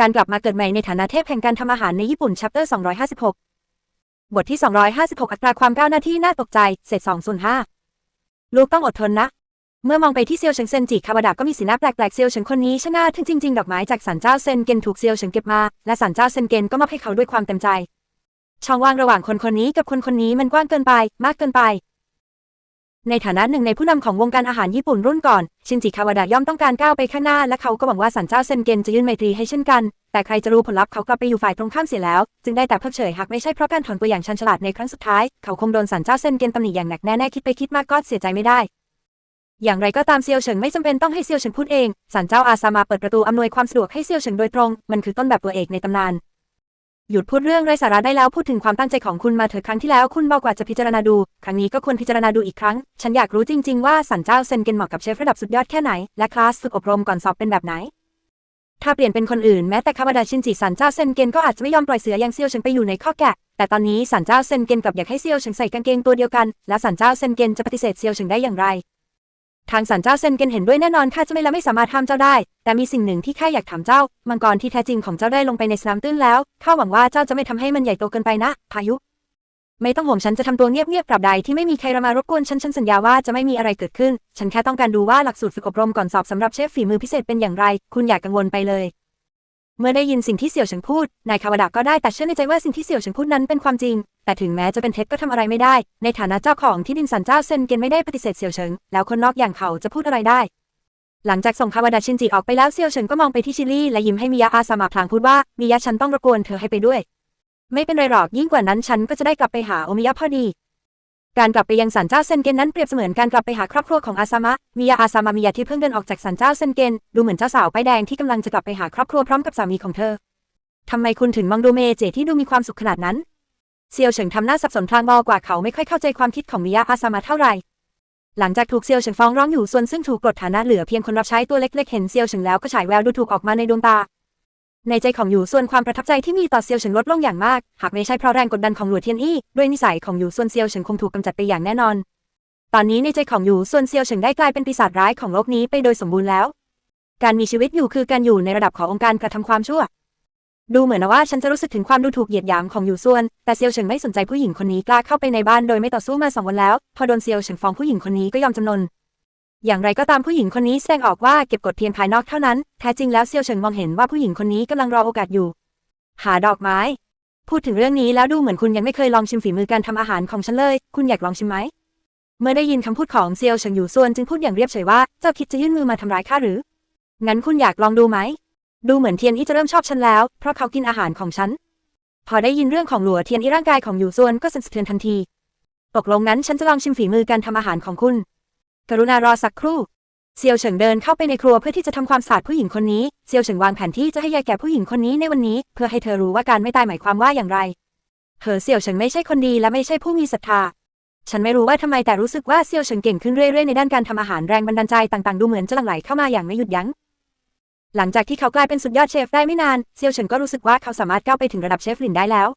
การกลับมาเกิดใหม่ในฐานะเทพแห่งการทำอาหารในญี่ปุ่น chapter 256 บทที่ 256 อัตราความก้าวหน้าที่น่าตกใจเศษ2ส่วน5ลูกต้องอดทนนะ เมื่อมองไปที่เซียวเฉิงเซนจิคาวาดะก็มีสีหน้าแปลกๆเซียวเฉิงคนนี้ช่างน่าทึ่งจริงๆ ดอกไม้จากศาลเจ้าเซนเกนถูกเซียวเฉิงเก็บมา และศาลเจ้าเซนเกนก็มอบให้เขาด้วยความเต็มใจ ช่องว่างระหว่างคนคนนี้กับคนคนนี้มันกว้างเกินไป มากเกินไป ในฐานะหนึ่งในผู้นำของวงการอาหารญี่ปุ่นรุ่นก่อน ชินจิคาวาดะย่อมต้องการก้าวไปข้างหน้า และเขาก็หวังว่าสันเจ้าเซนเกนจะยื่นไมตรีให้เช่นกัน แต่ใครจะรู้ผลลัพธ์เขากลับไปอยู่ฝ่ายตรงข้ามเสียแล้ว จึงได้แต่เพิกเฉยหากไม่ใช่เพราะการถอนตัวอย่างชันฉลาดในครั้งสุดท้าย เขาคงโดนสันเจ้าเซนเกนตำหนิอย่างหนักแน่ๆคิดไปคิดมากก็เสียใจไม่ได้อย่างไรก็ตามเซียวเฉิงไม่จำเป็นต้องให้เซียวเฉิงพูดเองสันเจ้าอาซามาเปิดประตูอำนวยความสะดวกให้เซียวเฉิงโดยตรง มันคือต้นแบบตัวเอกในตำนาน หยุดพูดเรื่องไร้สาระได้แล้วพูดถึงความตั้งใจของคุณมาเถิดครั้งที่แล้วคุณบอกว่าจะพิจารณาดู ครั้งนี้ก็ควรพิจารณาดูอีกครั้ง ฉันอยากรู้จริง ๆ ว่าสันเจ้าเซนเกนเหมาะกับเชฟระดับสุดยอดแค่ไหน และคลาสฝึกอบรมก่อนสอบเป็นแบบไหน ถ้าเปลี่ยนเป็นคนอื่นแม้แต่คาวาดาชินจิสันเจ้าเซนเกนก็อาจจะไม่ยอมปล่อยเสือย่างเซียวเฉิงไปอยู่ในข้อแกะ แต่ตอนนี้สันเจ้าเซนเกนกลับอยากให้เซียวเฉิงใส่กางเกงตัวเดียวกัน แล้วสันเจ้าเซนเกนจะปฏิเสธเซียวเฉิงได้อย่างไร ทางสันเจ้าเซนเกนเห็นด้วยแน่นอนข้าจะไม่ละไม่สามารถห้ามเจ้าได้ แต่มีสิ่งหนึ่งที่ข้าอยากถามเจ้า มังกรที่แท้จริงของเจ้าได้ลงไปในสนามตื้นแล้วข้าหวังว่าเจ้าจะไม่ทำให้มันใหญ่โตเกินไปนะ พายุ ไม่ต้องห่วงฉันจะทำตัวเงียบๆปรับใดที่ไม่มีใครมารบกวนฉันฉันสัญญาว่าจะไม่มีอะไรเกิดขึ้น ฉันแค่ต้องการดูว่าหลักสูตรฝึกอบรมก่อนสอบสำหรับเชฟฝีมือพิเศษเป็นอย่างไร คุณอย่ากกังวลไปเลย เมื่อได้ยินสิ่งที่เสี่ยวเฉิงพูด นายคาวดะก็ได้แต่เชื่อในใจว่าสิ่งที่เสี่ยวเฉิงพูดนั้นเป็นความจริง แต่ถึงแม้จะเป็นเท็จก็ทำอะไรไม่ได้ ในฐานะเจ้าของที่ดินสันเจ้าเซนเกียนไม่ได้ปฏิเสธเสี่ยวเฉิง แล้วคนนอกอย่างเขาจะพูดอะไรได้ หลังจากส่งคาวดะชินจิออกไปแล้วเซียวเฉิงก็มองไปที่ชิลี่และยิ้มให้มิยะอาซามาพลางพูดว่ามิยะฉันต้องรบกวนเธอให้ไปด้วย ไม่เป็นไรหรอกยิ่งกว่านั้นฉันก็จะได้กลับไปหาโอมิยะพอดี การกลับไปยังศาลเจ้าเซนเกนนั้นเปรียบเสมือนการกลับไปหาครอบครัวของอาซามะ มิยะอาซามามิยะที่เพิ่งเดินออกจากศาลเจ้าเซนเกนดูเหมือนเจ้าสาวป้ายแดงที่กำลังจะกลับไปหาครอบครัวพร้อมกับสามีของเธอ ทำไมคุณถึงมองดูเมเจที่ดูมีความสุขขนาดนั้น เซียวเฉิงทำหน้าสับสนพลางบอกว่าเขาไม่ค่อยเข้าใจความคิดของมิยะอาซามาเท่าไหร่ หลังจากถูกเซียวเฉิงฟ้องร้องอยู่ส่วนซึ่งถูกปลดฐานะเหลือเพียงคนรับใช้ตัวเล็กๆเห็นเซียวเฉิงแล้วก็ฉายแววดูถูกออกมาในดวงตา ในใจของอยู่ส่วนความประทับใจที่มีต่อเซียวเฉิงลดลงอย่างมาก หากไม่ใช่เพราะแรงกดดันของหลัวเทียนอี้ด้วยนิสัยของอยู่ส่วนเซียวเฉิงคงถูกกำจัดไปอย่างแน่นอน ตอนนี้ในใจของอยู่ส่วนเซียวเฉิงได้กลายเป็นปีศาจร้ายของโลกนี้ไปโดยสมบูรณ์แล้ว การมีชีวิตอยู่คือการอยู่ในระดับขององค์การกระทำความชั่ว ดูเหมือนว่าฉันจะรู้สึกถึงความดูถูกเหยียดหยามของอยู่ส่วน แต่เซียวเฉิงไม่สนใจผู้หญิงคนนี้กล้าเข้าไปในบ้านโดยไม่ต่อสู้มาสองวันแล้ว พอโดนเซียวเฉิงฟ้องผู้หญิงคนนี้ก็ยอมจำนน อย่างไรก็ตามผู้หญิงคนนี้แสดงออกว่าเก็บกดเพียงภายนอกเท่านั้น แท้จริงแล้วเซียวเฉิงมองเห็นว่าผู้หญิงคนนี้กำลังรอโอกาสอยู่ หาดอกไม้ พูดถึงเรื่องนี้แล้วดูเหมือนคุณยังไม่เคยลองชิมฝีมือการทำอาหารของฉันเลย คุณอยากลองชิมไหม เมื่อได้ยินคำพูดของเซียวเฉิงอยู่ส่วนจึงพูดอย่างเรียบเฉยว่า เจ้าคิดจะยื่นมือมาทำร้ายข้าหรือ งั้นคุณอยากลองดูไหม ดูเหมือนเทียนอี้จะเริ่มชอบฉันแล้ว เพราะเขากินอาหารของฉัน พอได้ยินเรื่องของหลัวเทียนอี้ร่างกายของอยู่ส่วนก็สั่นสะเทือนทันที ตกลงนั้นฉันจะลองชิมฝีมือการทำอาหารของคุณ กรุณารอสักครู่ เซียวเฉิงเดินเข้าไปในครัวเพื่อที่จะทำความสะอาดผู้หญิงคนนี้ เซียวเฉิงวางแผนที่จะให้ยาแก่ผู้หญิงคนนี้ในวันนี้ เพื่อให้เธอรู้ว่าการไม่ตายหมายความว่าอย่างไร เธอเซียวเฉิงไม่ใช่คนดีและไม่ใช่ผู้มีศรัทธา ฉันไม่รู้ว่าทำไมแต่รู้สึกว่าเซียวเฉิงเก่งขึ้นเรื่อยๆในด้านการทำอาหารแรงบันดาลใจต่างๆดูเหมือนจะหลั่งไหลเข้ามาอย่างไม่หยุดยั้งหลังจากที่เขากลายเป็นสุดยอดเชฟได้ไม่นาน เซียวเฉิงก็รู้สึกว่าเขาสามารถก้าวไปถึงระดับเชฟหลินได้แล้ว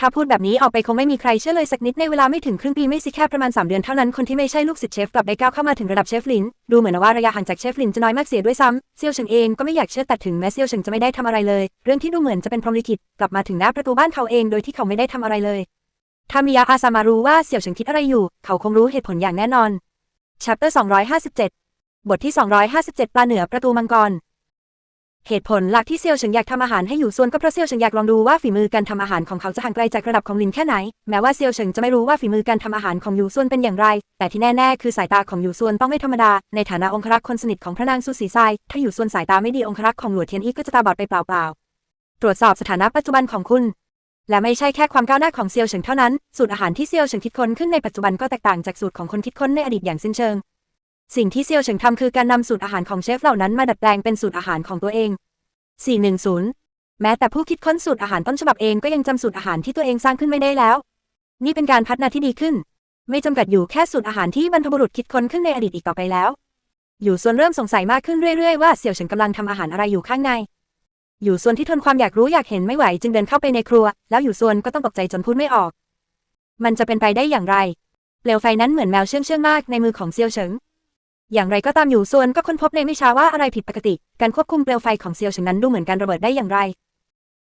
ถ้าพูดแบบนี้ออกไปคงไม่มีใครเชื่อเลยสักนิดในเวลาไม่ถึงครึ่งปีไม่สิแค่ประมาณ 3 เดือนเท่านั้นคนที่ไม่ใช่ลูกศิษย์เชฟกลับได้ก้าวเข้ามาถึงระดับเชฟลิน ดูเหมือนว่าระยะห่างจากเชฟลินจะน้อยมากเสียด้วยซ้ำเซียวเฉิงเองก็ไม่อยากเชื่อแต่ถึงแม้เซียวเฉิงจะไม่ได้ทำอะไรเลย เรื่องที่ดูเหมือนจะเป็นพรหมลิขิตกลับมาถึงหน้าประตูบ้านเขาเองโดยที่เขาไม่ได้ทำอะไรเลยถ้ามิยะอาซามารู้ว่าเสี่ยวเฉิงคิดอะไรอยู่ เขาคงรู้เหตุผลอย่างแน่นอน chapter 257 บทที่ 257 ปลาเหนือประตูมังกร เหตุผลหลักที่เซียวเฉิงอยากทำอาหารให้อยู่ส่วนก็เพราะเซียวเฉิงอยากลองดูว่าฝีมือการทำอาหารของเขาจะห่างไกลจากระดับของลินแค่ไหน แม้ว่าเซียวเฉิงจะไม่รู้ว่าฝีมือการทำอาหารของอยู่ส่วนเป็นอย่างไร แต่ที่แน่ๆ คือสายตาของอยู่ส่วนต้องไม่ธรรมดา ในฐานะองครักษ์คนสนิทของพระนางซูสีไซถ้าอยู่ส่วนสายตาไม่ดีองครักษ์ของหลวดเทียนอี้ก็จะตาบอดไปเปล่าๆ ตรวจสอบสถานะปัจจุบันของคุณ และไม่ใช่แค่ความก้าวหน้าของเซียวเฉิงเท่านั้น สูตรอาหารที่เซียวเฉิงคิดค้นขึ้นในปัจจุบันก็แตกต่างจากสูตรของคนคิดค้นในอดีตอย่างสิ้นเชิงสิ่งที่เซียวเฉิงทำคือการนำสูตรอาหารของเชฟเหล่านั้นมาดัดแปลงเป็นสูตรอาหารของตัวเอง 410 แม้แต่ผู้คิดค้นสูตรอาหารต้นฉบับเองก็ยังจำสูตรอาหารที่ตัวเองสร้างขึ้นไม่ได้แล้ว นี่เป็นการพัฒนาที่ดีขึ้น ไม่จำกัดอยู่แค่สูตรอาหารที่บรรพบุรุษคิดค้นขึ้นในอดีตอีกต่อไปแล้ว อยู่ส่วนเริ่มสงสัยมากขึ้นเรื่อยๆว่าเสี่ยวเฉิงกำลังทำอาหารอะไรอยู่ข้างใน อยู่ส่วนที่ทนความอยากรู้อยากเห็นไม่ไหวจึงเดินเข้าไปในครัว แล้วอยู่ส่วนก็ต้องตกใจจนพูดไม่ออก มันจะเป็นไปได้อย่างไรเปลวไฟนั้นเหมือนแมวเชื่องเชื่องมากในมือของเซียวเฉิง อย่างไรก็ตามอยู่ส่วนก็ค้นพบในไม่ช้าว่าอะไรผิดปกติ การควบคุมเปลวไฟของเซียวเฉิงนั้นดูเหมือนการระเบิดได้อย่างไร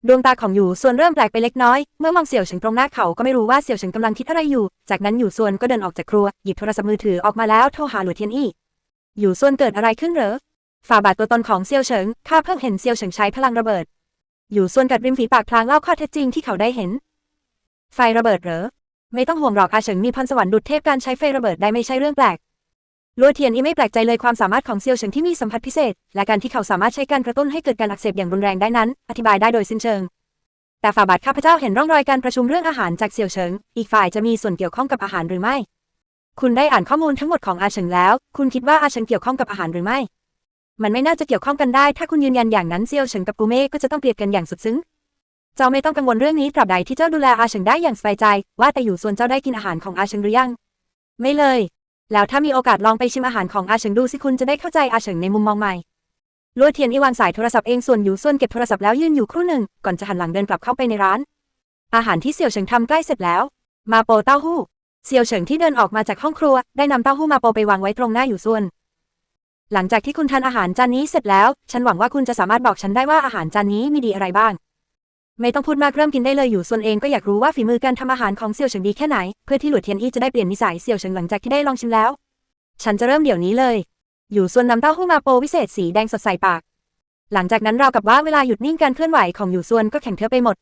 ดวงตาของอยู่ส่วนเริ่มแปลกไปเล็กน้อย เมื่อมองเสี่ยวเฉิงตรงหน้าเขาก็ไม่รู้ว่าเสี่ยวเฉิงกำลังคิดอะไรอยู่ จากนั้นอยู่ส่วนก็เดินออกจากครัวหยิบโทรศัพท์มือถือออกมาแล้วโทรหาหลัวเทียนอี้อยู่ส่วนเกิดอะไรขึ้นเหรอฝ่าบาทตัวตนของเซียวเฉิงข้าเพิ่งเห็นเซียวเฉิงใช้พลังระเบิด อยู่ส่วนกัดริมฝีปากพลางเล่าข้อเท็จจริงที่เขาได้เห็น ไฟระเบิดเหรอ ไม่ต้องห่วงหรอกอาเฉิงมีพรสวรรค์ดุจเทพการใช้ไฟระเบิดได้ไม่ใช่เรื่องแปลก ลัวเทียนอีไม่แปลกใจเลยความสามารถของเซียวเฉิงที่มีสัมผัสพิเศษ และการที่เขาสามารถใช้การกระตุ้นให้เกิดการอักเสบอย่างรุนแรงได้นั้น อธิบายได้โดยสิ้นเชิง แต่ฝ่าบาทข้าพเจ้าเห็นร่องรอยการประชุมเรื่องอาหารจากเซียวเฉิง อีกฝ่ายจะมีส่วนเกี่ยวข้องกับอาหารหรือไม่ คุณได้อ่านข้อมูลทั้งหมดของอาเฉิงแล้ว คุณคิดว่าอาเฉิงเกี่ยวข้องกับอาหารหรือไม่ มันไม่น่าจะเกี่ยวข้องกันได้ ถ้าคุณยืนยันอย่างนั้นเซียวเฉิงกับกูเม่ก็จะต้องเกลียดกันอย่างสุดซึ้ง เจ้าไม่ต้องกังวลเรื่องนี้ตราบใดที่เจ้าดูแลอาเฉิงได้อย่างสบายใจ ว่าแต่อยู่ส่วนเจ้าได้กินอาหารของอาเฉิงหรือยัง ไม่เลย แล้วถ้ามีโอกาสลองไปชิมอาหารของอาเฉิงดูสิคุณจะได้เข้าใจอาเฉิงในมุมมองใหม่ลัวเทียนอีวางสายโทรศัพท์เองส่วนอยู่ส่วนเก็บโทรศัพท์แล้วยืนอยู่ครู่หนึ่ง ก่อนจะหันหลังเดินกลับเข้าไปในร้าน อาหารที่เสี่ยวเฉิงทำใกล้เสร็จแล้ว มาโปเต้าหู้เสี่ยวเฉิงที่เดินออกมาจากห้องครัว ได้นำเต้าหู้มาโปไปวางไว้ตรงหน้าอยู่ส่วน หลังจากที่คุณทานอาหารจานนี้เสร็จแล้ว ฉันหวังว่าคุณจะสามารถบอกฉันได้ว่าอาหารจานนี้มีดีอะไรบ้าง ไม่ต้องพูดมากเริ่มกินได้เลยอยู่ส่วนเองก็อยากรู้ว่าฝีมือการทำอาหารของเสี่ยวเฉิงดีแค่ไหน เพื่อที่หลุดเทียนอี้จะได้เปลี่ยนนิสัยเสี่ยวเฉิงหลังจากที่ได้ลองชิมแล้ว ฉันจะเริ่มเดี๋ยวนี้เลย อยู่ส่วนนำเต้าหู้มาโปวิเศษสีแดงสดใสปาก หลังจากนั้นราวกับว่าเวลาหยุดนิ่งการเคลื่อนไหวของอยู่ส่วนก็แข็งเทอไปหมด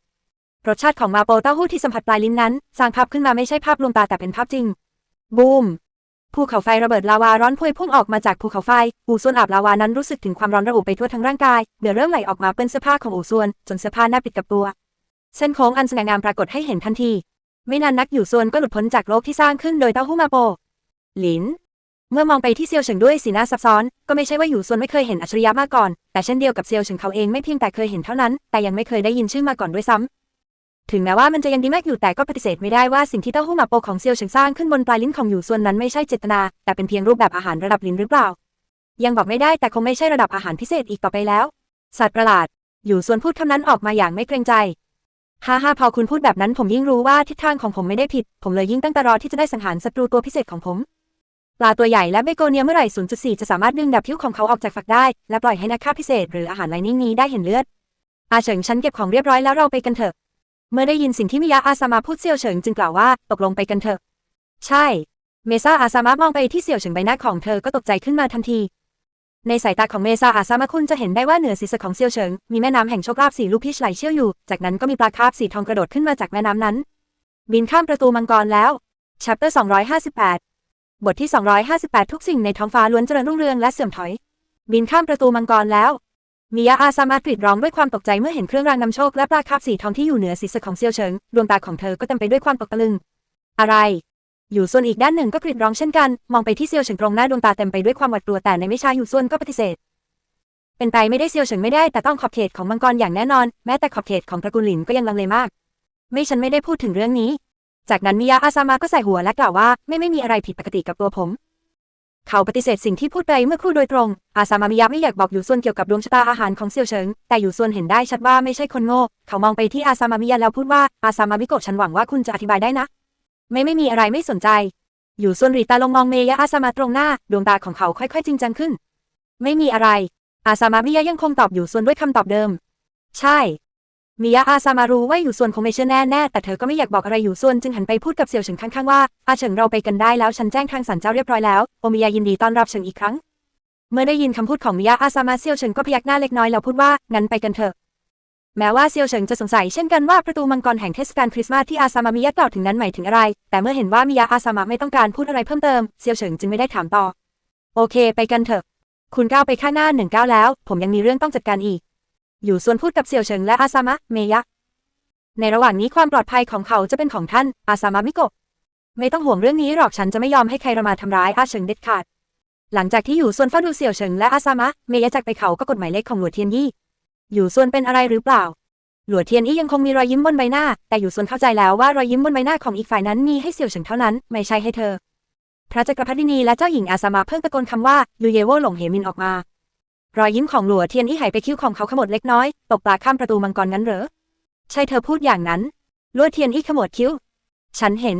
รสชาติของมาโปเต้าหู้ที่สัมผัสปลายลิ้นนั้นสร้างภาพขึ้นมาไม่ใช่ภาพลวงตาแต่เป็นภาพจริง บูม ภูเขาไฟระเบิดลาวาร้อนพวยพุ่งออกมาจากภูเขาไฟ อู่ส่วนอาบลาวานั้นรู้สึกถึงความร้อนระอุไปทั่วทั้งร่างกายเดือเริ่มไหลออกมาเป็นเสื้อผ้าของอู่ส่วน จนเสื้อผ้าหน้าปิดกับตัว เส้นโค้งอันสง่างามปรากฏให้เห็นทันที ไม่นานนักอยู่ส่วนก็หลุดพ้นจากโลกที่สร้างขึ้นโดยเต้าหู้มาโป หลิน เมื่อมองไปที่เซียวเฉิงด้วยสีหน้าซับซ้อน ก็ไม่ใช่ว่าอยู่ส่วนไม่เคยเห็นอัจฉริยะมาก่อน แต่เช่นเดียวกับเซียวเฉิงเขาเองไม่เพียงแต่เคยเห็นเท่านั้น แต่ยังไม่เคยได้ยินชื่อมาก่อนด้วยซ้ำ ถึงแม้ว่ามันจะยังดีมากอยู่แต่ก็ปฏิเสธไม่ได้ว่าสิ่งที่เต้าหู้หมาโปของเซียวเฉิงสร้างขึ้นบนปลายลิ้นของอยู่ส่วนนั้นไม่ใช่เจตนา แต่เป็นเพียงรูปแบบอาหารระดับลิ้นหรือเปล่า ยังบอกไม่ได้แต่คงไม่ใช่ระดับอาหารพิเศษอีกต่อไปแล้วสัตว์ประหลาด อยู่ส่วนพูดคำนั้นออกมาอย่างไม่เกรงใจฮ่าฮ่าพอคุณพูดแบบนั้นผมยิ่งรู้ว่าทิศทางของผมไม่ได้ผิด ผมเลยยิ่งตั้งตารอที่จะได้สังหารศัตรูตัวพิเศษของผมปลาตัวใหญ่และเบโกเนียเมื่อไหร่ 0.4 จะสามารถดึงดับผิวของเขาออกจากฝักได้ และปล่อยให้นักฆ่าพิเศษหรืออาหารไลนิ่งนี้ได้เห็นเลือดอาเฉิงฉันเก็บของเรียบร้อยแล้วเราไปกันเถอะ เมื่อได้ยินสิ่งที่มิยะอาซามาพูดเซียวเฉิงจึงกล่าวว่าตกลงไปกันเถอะ ใช่ เมซาอาซามะมองไปที่เสี่ยวเฉิงใบหน้าของเธอก็ตกใจขึ้นมาทันที ในสายตาของเมซาอาซามะคุณจะเห็นได้ว่าเหนือศีรษะของเซียวเฉิงมีแม่น้ำแห่งโชคลาภสีลูกพีชไหลเชี่ยวอยู่ จากนั้นก็มีปลาคาร์ฟสีทองกระโดดขึ้นมาจากแม่น้ำนั้น บินข้ามประตูมังกรแล้ว chapter 258 บทที่ 258 ทุกสิ่งในท้องฟ้าล้วนเจริญรุ่งเรืองและเสื่อมถอย บินข้ามประตูมังกรแล้ว มิยะอาซามะกรีดร้องด้วยความตกใจเมื่อเห็นเครื่องรางนำโชคและปลาคาร์ฟสีทองที่อยู่เหนือศีรษะของเซียวเฉิง ดวงตาของเธอก็เต็มไปด้วยความตกตะลึง อะไร อยู่ส่วนอีกด้านหนึ่งก็กรีดร้องเช่นกัน มองไปที่เซียวเฉิงตรงหน้าดวงตาเต็มไปด้วยความหวาดกลัวแต่ในไม่ช้าอยู่ส่วนก็ปฏิเสธ เป็นไปไม่ได้เซียวเฉิงไม่ได้แต่ต้องขอบเขตของมังกรอย่างแน่นอน แม้แต่ขอบเขตของตระกูลหลินก็ยังลังเลมาก ไม่ฉันไม่ได้พูดถึงเรื่องนี้ จากนั้นมิยะอาซามะก็ใส่หัวและกล่าวว่าไม่ไม่มีอะไรผิดปกติกับตัวผม เขาปฏิเสธสิ่งที่พูดไปเมื่อครู่โดยตรง อาซามามิยะไม่อยากบอกอยู่ส่วนเกี่ยวกับดวงชะตาอาหารของเซียวเฉิง แต่อยู่ส่วนเห็นได้ชัดว่าไม่ใช่คนโง่ เขามองไปที่อาซามามิยะแล้วพูดว่าอาซามามิโกะฉันหวังว่าคุณจะอธิบายได้นะ ไม่ไม่มีอะไรไม่สนใจ อยู่ส่วนหรีตาลงมองเมยะอาซามาตรงหน้า ดวงตาของเขาค่อยๆ จริงจังขึ้น ไม่มีอะไร อาซามามิยะยังคงตอบอยู่ส่วนด้วยคำตอบเดิม ใช่ มิยะอาซามารู้ว่าอยู่ส่วนคงไม่เชื่อแน่แน่แต่เธอก็ไม่อยากบอกอะไรอยู่ส่วนจึงหันไปพูดกับเสี่ยวเฉิงข้างๆว่าอาเฉิงเราไปกันได้แล้วฉันแจ้งทางศาลเจ้าเรียบร้อยแล้วโอมิยายินดีต้อนรับเฉิงอีกครั้ง เมื่อได้ยินคำพูดของมิยะอาซามาเสี่ยวเฉิงก็พยักหน้าเล็กน้อยแล้วพูดว่างั้นไปกันเถอะแม้ว่าเซียวเฉิงจะสงสัยเช่นกันว่าประตูมังกรแห่งเทศกาลคริสต์มาสที่อาซามามิยะกล่าวถึงนั้นหมายถึงอะไร แต่เมื่อเห็นว่ามิยะอาซามะไม่ต้องการพูดอะไรเพิ่มเติมเซียวเฉิงจึงไม่ได้ถามต่อ โอเค ไปกันเถอะ คุณก้าวไปข้างหน้าหนึ่งก้าวแล้ว ผมยังมีเรื่องต้องจัดการอีก อยู่ส่วนพูดกับเซียวเฉิงและอาซามะ เมยะ ในระหว่างนี้ความปลอดภัยของเขาจะเป็นของท่าน อาซามะมิโกะ ไม่ต้องห่วงเรื่องนี้หรอกฉันจะไม่ยอมให้ใครระมาทำร้ายอาเฉิงเด็ดขาด หลังจากที่อยู่ส่วนเฝ้าดูเสี่ยวเฉิงและอาซามะ เมยะจากไปเขาก็กดหมายเลขของหลวเทียนยี่ อยู่ส่วนเป็นอะไรหรือเปล่า หลวเทียนอี้ยังคงมีรอยยิ้มบนใบหน้า แต่อยู่ส่วนเข้าใจแล้วว่ารอยยิ้มบนใบหน้าของอีกฝ่ายนั้นมีให้เสี่ยวเฉิงเท่านั้น ไม่ใช่ให้เธอ พระจักรพรรดินีและเจ้าหญิงอาซามะเพิ่งตะโกนคำว่ายูเยโวหลงเหมินออกมา รอยยิ้มของหลัวเทียนอี้หายไปคิ้วของเขาขมวดเล็กน้อยตกปลาข้ามประตูมังกรงั้นเหรอ ใช่เธอพูดอย่างนั้นลัวเทียนอี้ขมวดคิ้ว ฉันเห็น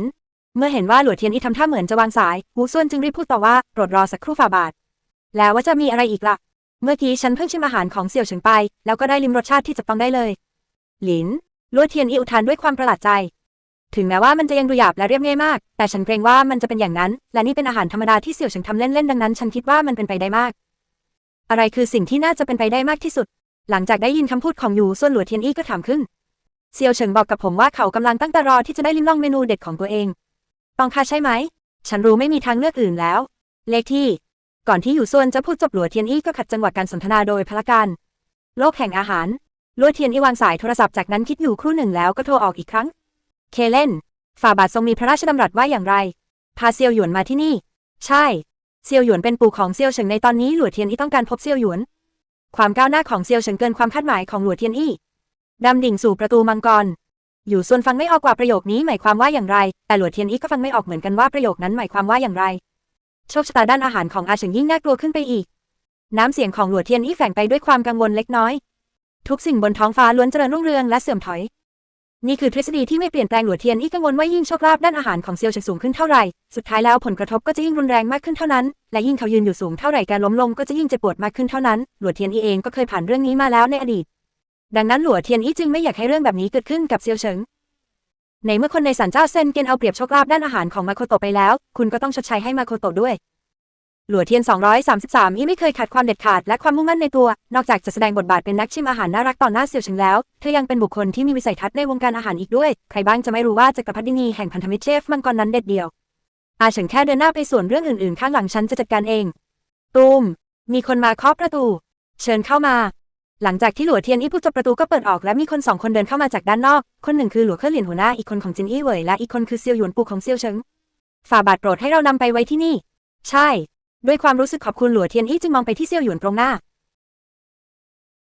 เมื่อเห็นว่าหลัวเทียนอี้ทำท่าเหมือนจะวางสาย หูส่วนจึงรีบพูดต่อว่าโปรดรอสักครู่ฝ่าบาท แล้วว่าจะมีอะไรอีกล่ะ เมื่อกี้ฉันเพิ่งชิมอาหารของเสี่ยวเฉิงไป แล้วก็ได้ลิ้มรสชาติที่จับต้องได้เลย หลินลัวเทียนอีอุทานด้วยความประหลาดใจ ถึงแม้ว่ามันจะยังดูหยาบและเรียบง่ายมาก แต่ฉันเกรงว่ามันจะเป็นอย่างนั้น และนี่เป็นอาหารธรรมดาที่เสี่ยวเฉิงทำเล่นๆดังนั้น ฉันคิดว่ามันเป็นไปได้มาก อะไรคือสิ่งที่น่าจะเป็นไปได้มากที่สุด หลังจากได้ยินคำพูดของยูส่วนหลัวเทียนอี้ก็ถามขึ้น เซียวเฉิงบอกกับผมว่าเขากำลังตั้งตารอที่จะได้ลิ้มลองเมนูเด็ดของตัวเอง ตองค่ะใช่ไหม ฉันรู้ไม่มีทางเลือกอื่นแล้ว เลขที่ ก่อนที่อยู่ส่วนจะพูดจบหลัวเทียนอี้ก็ขัดจังหวะการสนทนาโดยพละการ โลกแห่งอาหารลัวเทียนอีวางสายโทรศัพท์จากนั้นคิดอยู่ครู่หนึ่งแล้วก็โทรออกอีกครั้ง เคเลนฝ่าบาททรงมีพระราชดำรัสว่าอย่างไร พาเซียวหยวนมาที่นี่ ใช่ เซียวหยวนเป็นปู่ของเซียวเฉิงในตอนนี้หลัวเทียนอี้ต้องการพบเซียวหยวน ความก้าวหน้าของเซียวเฉิงเกินความคาดหมายของหลัวเทียนอี้ดำดิ่งสู่ประตูมังกร อยู่ส่วนฟังไม่ออกกว่าประโยคนี้หมายความว่าอย่างไร แต่หลัวเทียนอี้ก็ฟังไม่ออกเหมือนกันว่าประโยคนั้นหมายความว่าอย่างไร โชคชะตาด้านอาหารของอาเฉิงยิ่งน่ากลัวขึ้นไปอีก น้ำเสียงของหลัวเทียนอี้แฝงไปด้วยความกังวลเล็กน้อย ทุกสิ่งบนท้องฟ้าล้วนเจริญรุ่งเรืองและเสื่อมถอย นี่คือทฤษฎีที่ไม่เปลี่ยนแปลงหลัวเทียนอี้กังวลว่ายิ่งโชคลาภด้านอาหารของเซียวเฉิงสูงขึ้นเท่าไหร่ สุดท้ายแล้วผลกระทบก็จะยิ่งรุนแรงมากขึ้นเท่านั้น และยิ่งเขายืนอยู่สูงเท่าไหร่การล้มลงก็จะยิ่งเจ็บปวดมากขึ้นเท่านั้น หลัวเทียนอี้เองก็เคยผ่านเรื่องนี้มาแล้วในอดีต ดังนั้นหลัวเทียนอี้จึงไม่อยากให้เรื่องแบบนี้เกิดขึ้นกับเซียวเฉิง ในเมื่อคนในศาลเจ้าเซนเกนเอาเปรียบโชคลาภด้านอาหารของมาโคโตไปแล้ว คุณก็ต้องชดใช้ให้มาโคโตด้วย หลัวเทียน 233อีไม่เคยขาดความเด็ดขาดและความมุ่งมั่นในตัว นอกจากจะแสดงบทบาทเป็นนักชิมอาหารน่ารักต่อหน้าเสี่ยวเฉิงแล้ว เธอยังเป็นบุคคลที่มีวิสัยทัศน์ในวงการอาหารอีกด้วย ใครบ้างจะไม่รู้ว่าจักรพรรดินีแห่งพันธมิตรเชฟมังกรนั้นเด็ดเดียว อาเฉิงแค่เดินหน้าไปส่วนเรื่องอื่นๆ ข้างหลังฉันจะจัดการเอง ตูม มีคนมาเคาะประตู เชิญเข้ามา หลังจากที่หลัวเทียนอี้พูดจบประตูก็เปิดออกและมีคนสองคนเดินเข้ามาจากด้านนอก คนหนึ่งคือหลัวเคลื่อนเหรียญหัวหน้าอีกคนของจินอี้เหวยและอีกคนคือเซียวหยวนปูของเซียวเฉิงฝ่าบาทโปรดให้เรานำไปไว้ที่นี่ ใช่ ด้วยความรู้สึกขอบคุณหลัวเทียนอี้จึงมองไปที่เซี่ยวหยวนตรงหน้า